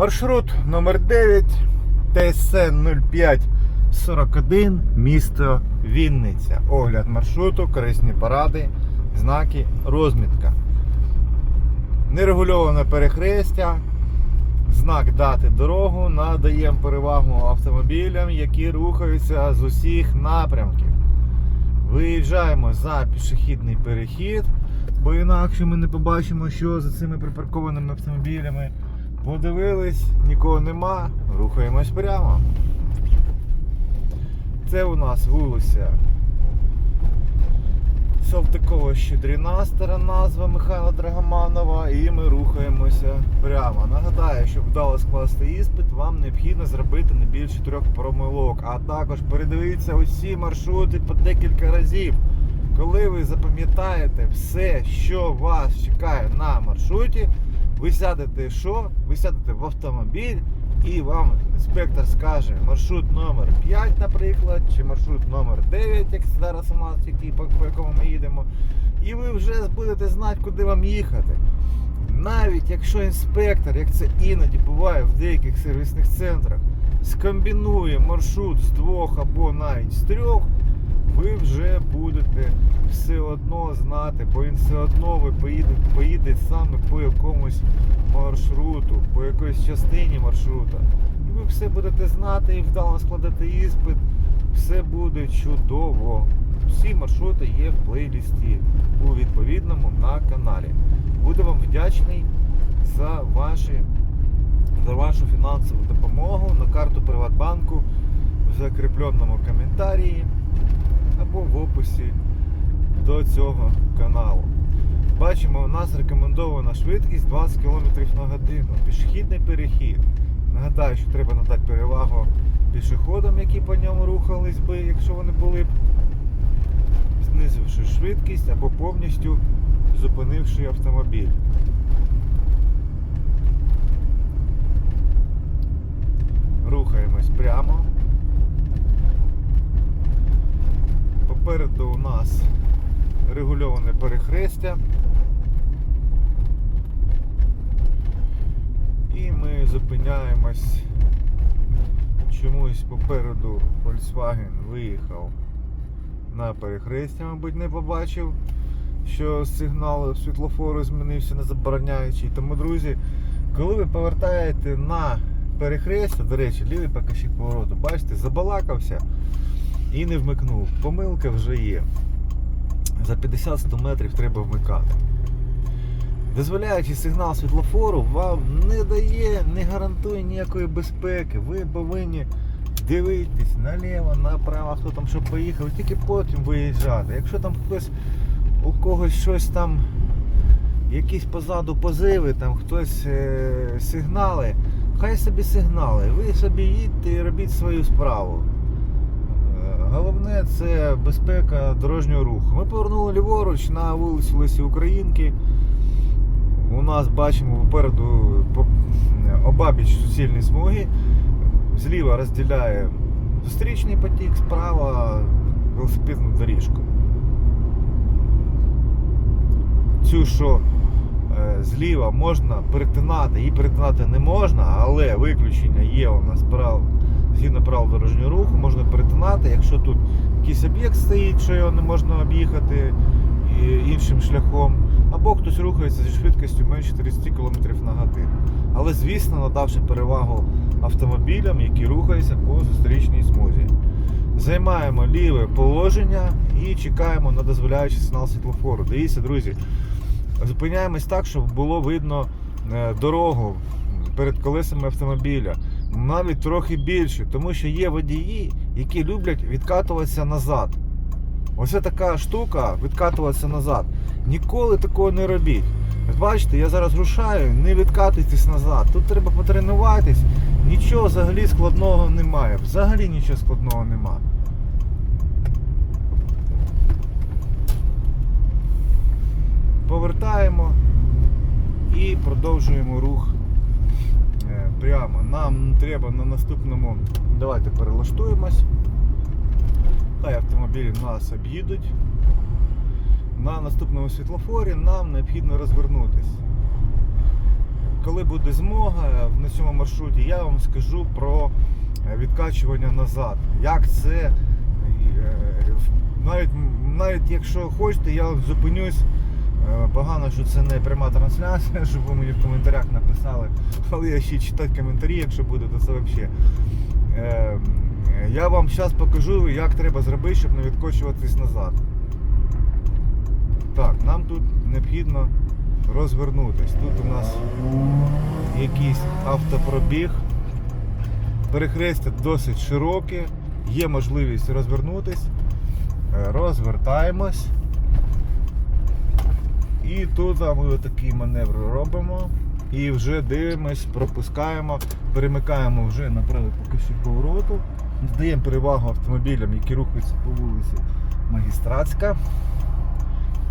Маршрут номер 9 ТСН 0541 місто Вінниця. Огляд маршруту, корисні поради, знаки, розмітка. Нерегульоване перехрестя. Знак дати дорогу. Надаємо перевагу автомобілям, які рухаються з усіх напрямків. Виїжджаємо за пішохідний перехід, бо інакше ми не побачимо, що за цими припаркованими автомобілями. Подивились, нікого нема, рухаємось прямо. Це у нас вулиця Салтикова Щедріна, стара назва Михайла Драгоманова, і ми рухаємося прямо. Нагадаю, щоб вдало скласти іспит, вам необхідно зробити не більше трьох промилок, а також передивіться усі маршрути по декілька разів. Коли ви запам'ятаєте все, що вас чекає на маршруті, ви сядете що? Ви сядете в автомобіль і вам інспектор скаже маршрут номер 5, наприклад, чи маршрут номер 9, як зараз у нас, який, по, по якому ми їдемо. І ви вже будете знати, куди вам їхати. Навіть якщо інспектор, як це іноді буває в деяких сервісних центрах, скомбінує маршрут з двох або навіть з трьох, ви вже будете все одно знати, бо він все одно ви поїде, поїде саме по якомусь маршруту, по якоїсь частині маршрута. І ви все будете знати і вдало складати іспит. Все буде чудово. Всі маршрути є в плейлісті у відповідному на каналі. Буду вам вдячний за ваші за вашу фінансову допомогу на карту Приватбанку в закріпленому коментарі або в описі до цього каналу. Бачимо, у нас рекомендована швидкість 20 км на годину. Пішохідний перехід. Нагадаю, що треба надати перевагу пішоходам, які по ньому рухались би, якщо вони були б, знизивши швидкість або повністю зупинивши автомобіль. Рухаємось прямо. Попереду у нас регульоване перехрестя. І ми зупиняємось. Чомусь попереду Volkswagen виїхав на перехрестя, мабуть, не побачив, що сигнал світлофору змінився на забороняючий. Тому, друзі, коли ви повертаєте на перехрестя, до речі, лівий покажчик повороту, бачите, забалакався і не вмикнув. Помилка вже є. За 50-100 метрів треба вмикати. Дозволяючи сигнал світлофору, вам не дає, не гарантує ніякої безпеки. Ви повинні дивитись наліво, направо, хто там що поїхав, і тільки потім виїжджати. Якщо там хтось у когось щось там, якісь позаду позиви, там хтось е, сигнали, хай собі сигнали. Ви собі їдьте і робіть свою справу. Головне це безпека дорожнього руху. Ми повернули ліворуч на вулицю Лисі Українки. У нас бачимо попереду обабіч суцільні смуги. Зліва розділяє зустрічний потік, справа велосипедну доріжку. Цю, що е, зліва можна перетинати, її перетинати не можна, але виключення є у нас прав, згідно правил дорожнього руху, можна перетинати, якщо тут якийсь об'єкт стоїть, що його не можна об'їхати іншим шляхом, або хтось рухається зі швидкістю менше 30 км на годину. Але, звісно, надавши перевагу автомобілям, які рухаються по зустрічній смузі. Займаємо ліве положення і чекаємо на дозволяючий сигнал світлофору. Дивіться, друзі, зупиняємось так, щоб було видно е, дорогу перед колесами автомобіля. Навіть трохи більше, тому що є водії, які люблять відкатуватися назад. Ось така штука відкатуватися назад. Ніколи такого не робіть. Бачите, я зараз рушаю, не відкатуйтесь назад. Тут треба потренуватись. Нічого взагалі складного немає. Взагалі нічого складного немає. Повертаємо і продовжуємо рух прямо. Нам треба на наступному. Давайте перелаштуємось. Хай автомобілі нас об'їдуть. На наступному світлофорі нам необхідно розвернутися. коли буде змога на цьому маршруті, я вам скажу про е, відкачування назад. Як це, е, навіть, навіть якщо хочете, я зупинюсь. Е, Погано, що це не пряма трансляція, щоб ви мені в коментарях написали. Але я ще читати коментарі, якщо буде, то це взагалі. Е, Я вам зараз покажу, як треба зробити, щоб не відкочуватись назад. Так, нам тут необхідно розвернутись. Тут у нас якийсь автопробіг. Перехрестя досить широке, є можливість розвернутись. Е, Розвертаємось. І тут ми отакий маневр робимо. І вже дивимось, пропускаємо, перемикаємо вже на правий покажчик повороту. Даємо перевагу автомобілям, які рухаються по вулиці Магістратська.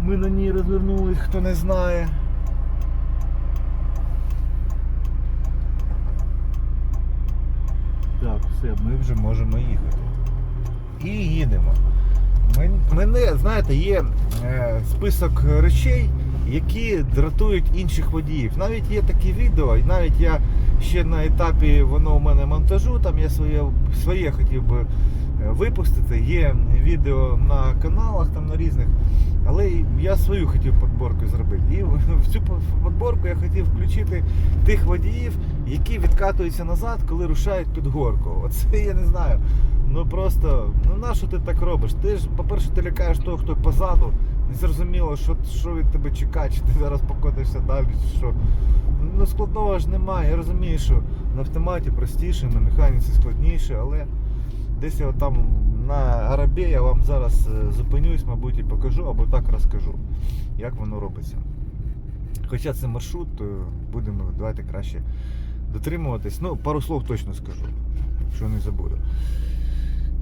Ми на ній розвернулись, хто не знає. Так, все, ми вже можемо їхати. І їдемо. Мен- Мене, знаєте, є е, список речей, які дратують інших водіїв. Навіть є такі відео, і навіть я ще на етапі воно у мене монтажу, там я своє, своє хотів би е, випустити. Є відео на каналах, там на різних. Але я свою хотів подборку зробити. І в цю подборку я хотів включити тих водіїв, які відкатуються назад, коли рушають під горку. Оце я не знаю. Ну просто, ну на що ти так робиш? Ти ж, по-перше, ти лякаєш того, хто позаду. Не зрозуміло, що, що від тебе чекає, чи ти зараз покотишся далі, чи що. Ну складного ж немає. Я розумію, що на автоматі простіше, на механіці складніше, але десь я там на Арабі я вам зараз е, зупинюсь, мабуть, і покажу, або так розкажу, як воно робиться. Хоча це маршрут, будемо давайте краще дотримуватись. Ну, пару слов точно скажу, що не забуду.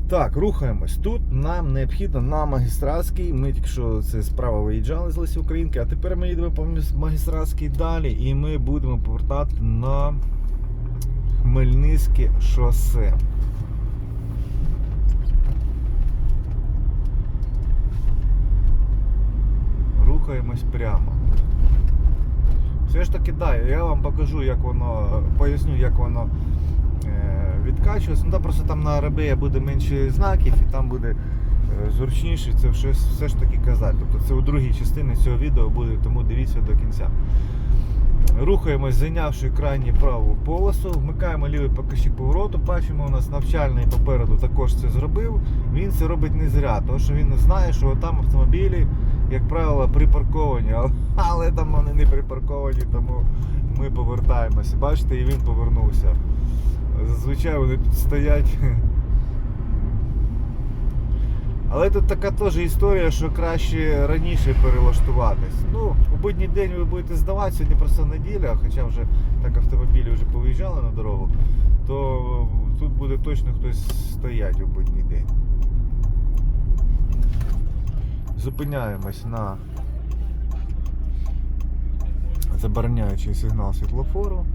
Так, рухаємось. Тут нам необхідно на магістратський. Ми тільки що це справа виїжджали з Лесі Українки, а тепер ми їдемо по магістратській далі і ми будемо повертати на Хмельницьке шосе. Рухаємось прямо. Все ж таки, да, я вам покажу, як воно, поясню, як воно е, відкачується. Ну, та просто там на Арабея буде менше знаків і там буде е, зручніше це все, все ж таки казати. Тобто це у другій частині цього відео буде, тому дивіться до кінця. Рухаємось, зайнявши крайню праву полосу, вмикаємо лівий покажчик повороту. Бачимо, у нас навчальний попереду також це зробив. Він це робить не зря, тому що він знає, що там автомобілі, як правило, припарковані, але там вони не припарковані, тому ми повертаємося. Бачите, і він повернувся. Зазвичай вони тут стоять. Але тут така теж історія, що краще раніше перелаштуватись. Ну, у будній день ви будете здавати, сьогодні просто неділя, хоча вже так автомобілі вже повиїжджали на дорогу, то тут буде точно хтось стоять у будній день. Зупиняємось на забороняючий сигнал світлофору.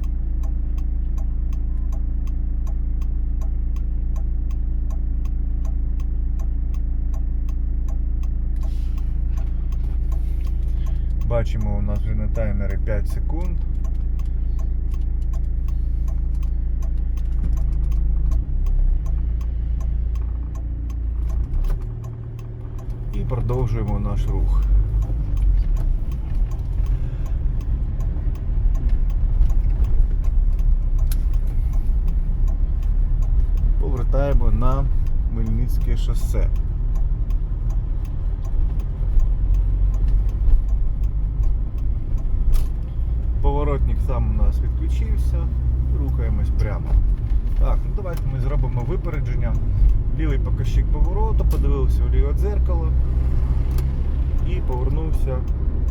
Бачимо, у нас вже на таймері 5 секунд. І продовжуємо наш рух. Повертаємо на Хмельницьке шосе. Сам у нас відключився, рухаємось прямо. Так, ну давайте ми зробимо випередження. Лівий покажчик повороту, подивився у ліве дзеркало і повернувся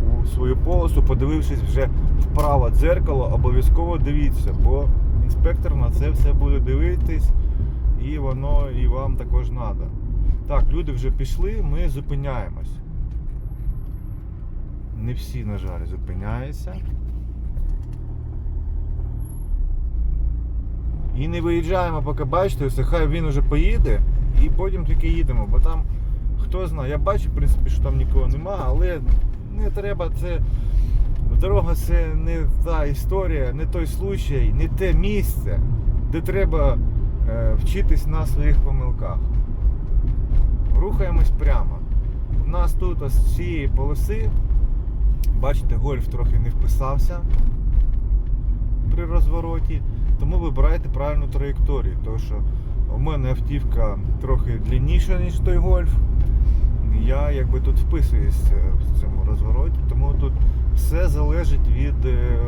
у свою полосу, подивившись вже вправо дзеркало, обов'язково дивіться, бо інспектор на це все буде дивитись і воно і вам також треба. Так, люди вже пішли, ми зупиняємось. Не всі, на жаль, зупиняються. І не виїжджаємо, поки бачите, все, хай він уже поїде, і потім тільки їдемо, бо там хто знає, я бачу, в принципі, що там нікого нема, але не треба це Дорога це не та історія, не той случай, не те місце, де треба е, вчитись на своїх помилках. Рухаємось прямо. У нас тут з цієї полоси, бачите, гольф трохи не вписався при розвороті, тому вибирайте правильну траєкторію, тому що у мене автівка трохи длинніша, ніж той гольф. Я якби тут вписуюсь е, в цьому розвороті, тому тут все залежить від, е,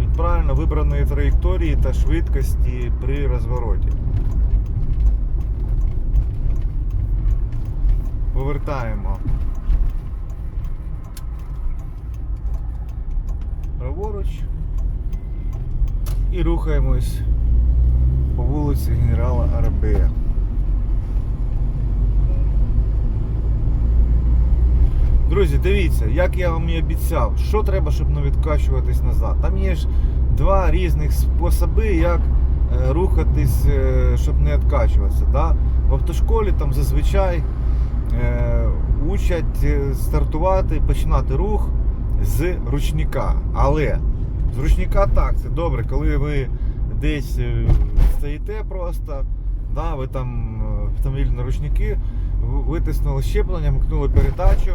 від правильно вибраної траєкторії та швидкості при розвороті. Повертаємо праворуч і рухаємось по вулиці генерала Арабея. Друзі, дивіться, як я вам і обіцяв, що треба, щоб не відкачуватись назад. Там є ж два різних способи, як е, рухатись, е, щоб не відкачуватися. Да? В автошколі там зазвичай е, учать стартувати, починати рух з ручника. Але з ручника так, це добре, коли ви десь е, стоїте просто, да, ви там е, автомобіль на ручники, витиснули щеплення, вмкнули передачу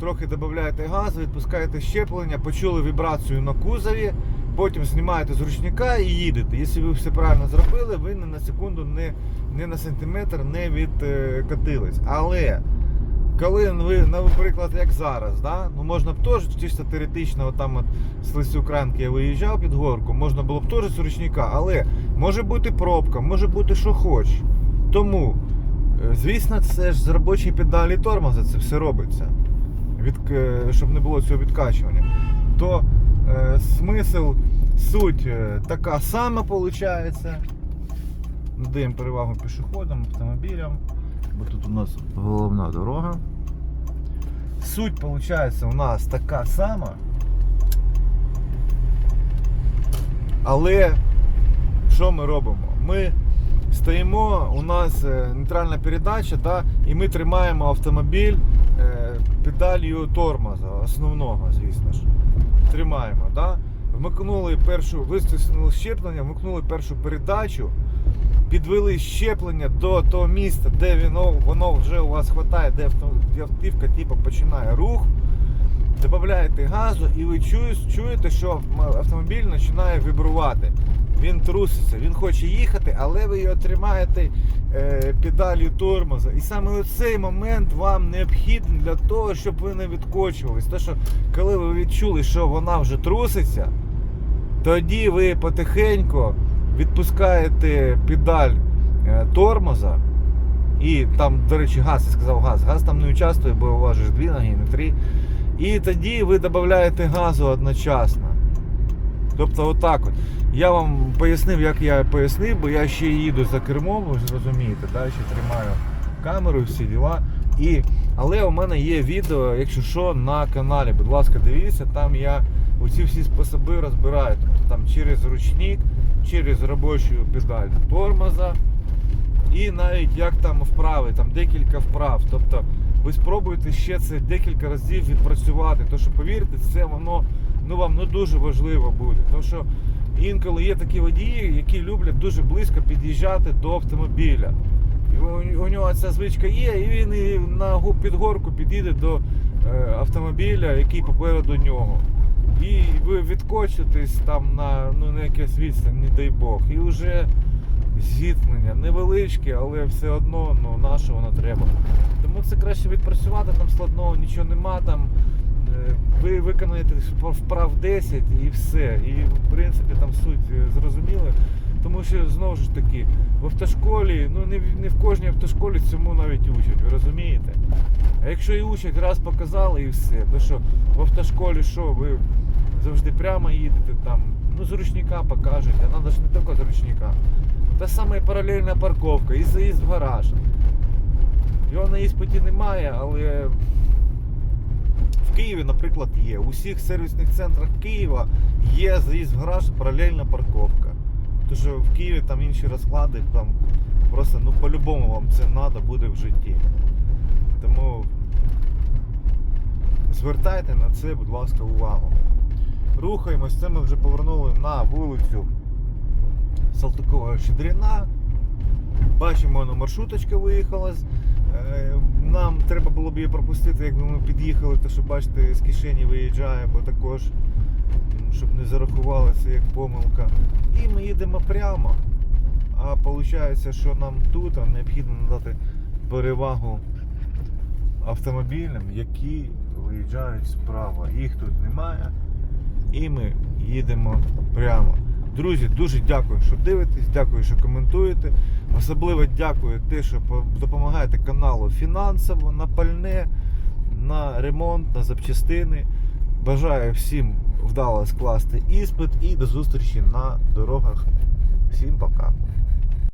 трохи додаєте газу, відпускаєте щеплення, почули вібрацію на кузові, потім знімаєте з ручника і їдете. Якщо ви все правильно зробили, ви не на секунду, не, не на сантиметр не відкатились. Але коли ви, наприклад, як зараз, да? ну можна б теж чисто теоретично, от там от з Лисюкранки я виїжджав під горку, можна було б теж з ручника, але може бути пробка, може бути що хоч. Тому, е, звісно, це ж з робочої педалі тормоза це все робиться від, е, щоб не було цього відкачування, то е, смисл, суть е, така сама виходить. Надаємо перевагу пішоходам, автомобілям, бо тут у нас головна дорога. Суть виходить у нас така сама. Але що ми робимо? Ми стоїмо, у нас е, нейтральна передача, да, і ми тримаємо автомобіль е, педалью тормоза, основного, звісно ж. Тримаємо. Да? Вмикнули першу, вистиснули щеплення, вмикнули першу передачу, підвели щеплення до того місця, де воно, воно вже у вас хватає, де автівка типу, починає рух. Додаєте газу і ви чуєте, що автомобіль починає вібрувати. Він труситься, він хоче їхати, але ви його тримаєте е, педалью тормоза. І саме цей момент вам необхідний для того, щоб ви не відкочувались. Тому що коли ви відчули, що вона вже труситься, тоді ви потихеньку відпускаєте педаль е, тормоза. І там, до речі, газ, я сказав газ. Газ там не участвує, бо у вас ж дві ноги, не три. І тоді ви додаєте газу одночасно. Тобто отак от. Я вам пояснив, як я пояснив, бо я ще їду за кермом, ви розумієте, да? ще тримаю камеру, всі діла. І, але у мене є відео, якщо що, на каналі. Будь ласка, дивіться, там я оці всі способи розбираю. Тобто там через ручник, через робочу педаль тормоза. І навіть як там вправи, там декілька вправ. Тобто ви спробуєте ще це декілька разів відпрацювати. Тому що повірте, це воно ну, вам ну, дуже важливо буде. Тому що інколи є такі водії, які люблять дуже близько під'їжджати до автомобіля. І у, нього ця звичка є, і він і на підгорку підійде до е, автомобіля, який попереду нього. І ви відкочитесь там на, ну, на якесь відстань, не дай Бог. І вже зіткнення невеличке, але все одно ну, на що воно треба. Тому це краще відпрацювати, там складного нічого нема. Там, е, ви виконаєте вправ 10 і все. І в принципі там суть зрозуміла. Тому що знову ж таки в автошколі, ну не, в- не в кожній автошколі цьому навіть учать, ви розумієте? А якщо і учать, раз показали і все, то що в автошколі що, ви завжди прямо їдете там, ну з ручника покажете, треба ж не тільки з ручника. Та саме паралельна парковка, і заїзд в гараж. Його на іспиті немає, але в Києві, наприклад, є. У всіх сервісних центрах Києва є заїзд в гараж, паралельна парковка. Тому що в Києві там інші розклади, там просто ну по-любому вам це треба буде в житті. Тому Звертайте на це, будь ласка, увагу. Рухаємось, це ми вже повернули на вулицю Салтикова Щедріна. Бачимо, воно маршруточка виїхала. е, Нам треба було б її пропустити, якби ми під'їхали, то що бачите, з кишені виїжджає, бо також, щоб не зарахували це як помилка. І ми їдемо прямо. А виходить, що нам тут необхідно надати перевагу автомобілям, які виїжджають справа. Їх тут немає. І ми їдемо прямо. Друзі, дуже дякую, що дивитесь, дякую, що коментуєте. Особливо дякую те, що допомагаєте каналу фінансово, на пальне, на ремонт, на запчастини. Бажаю всім вдало скласти іспит і до зустрічі на дорогах. Всім пока.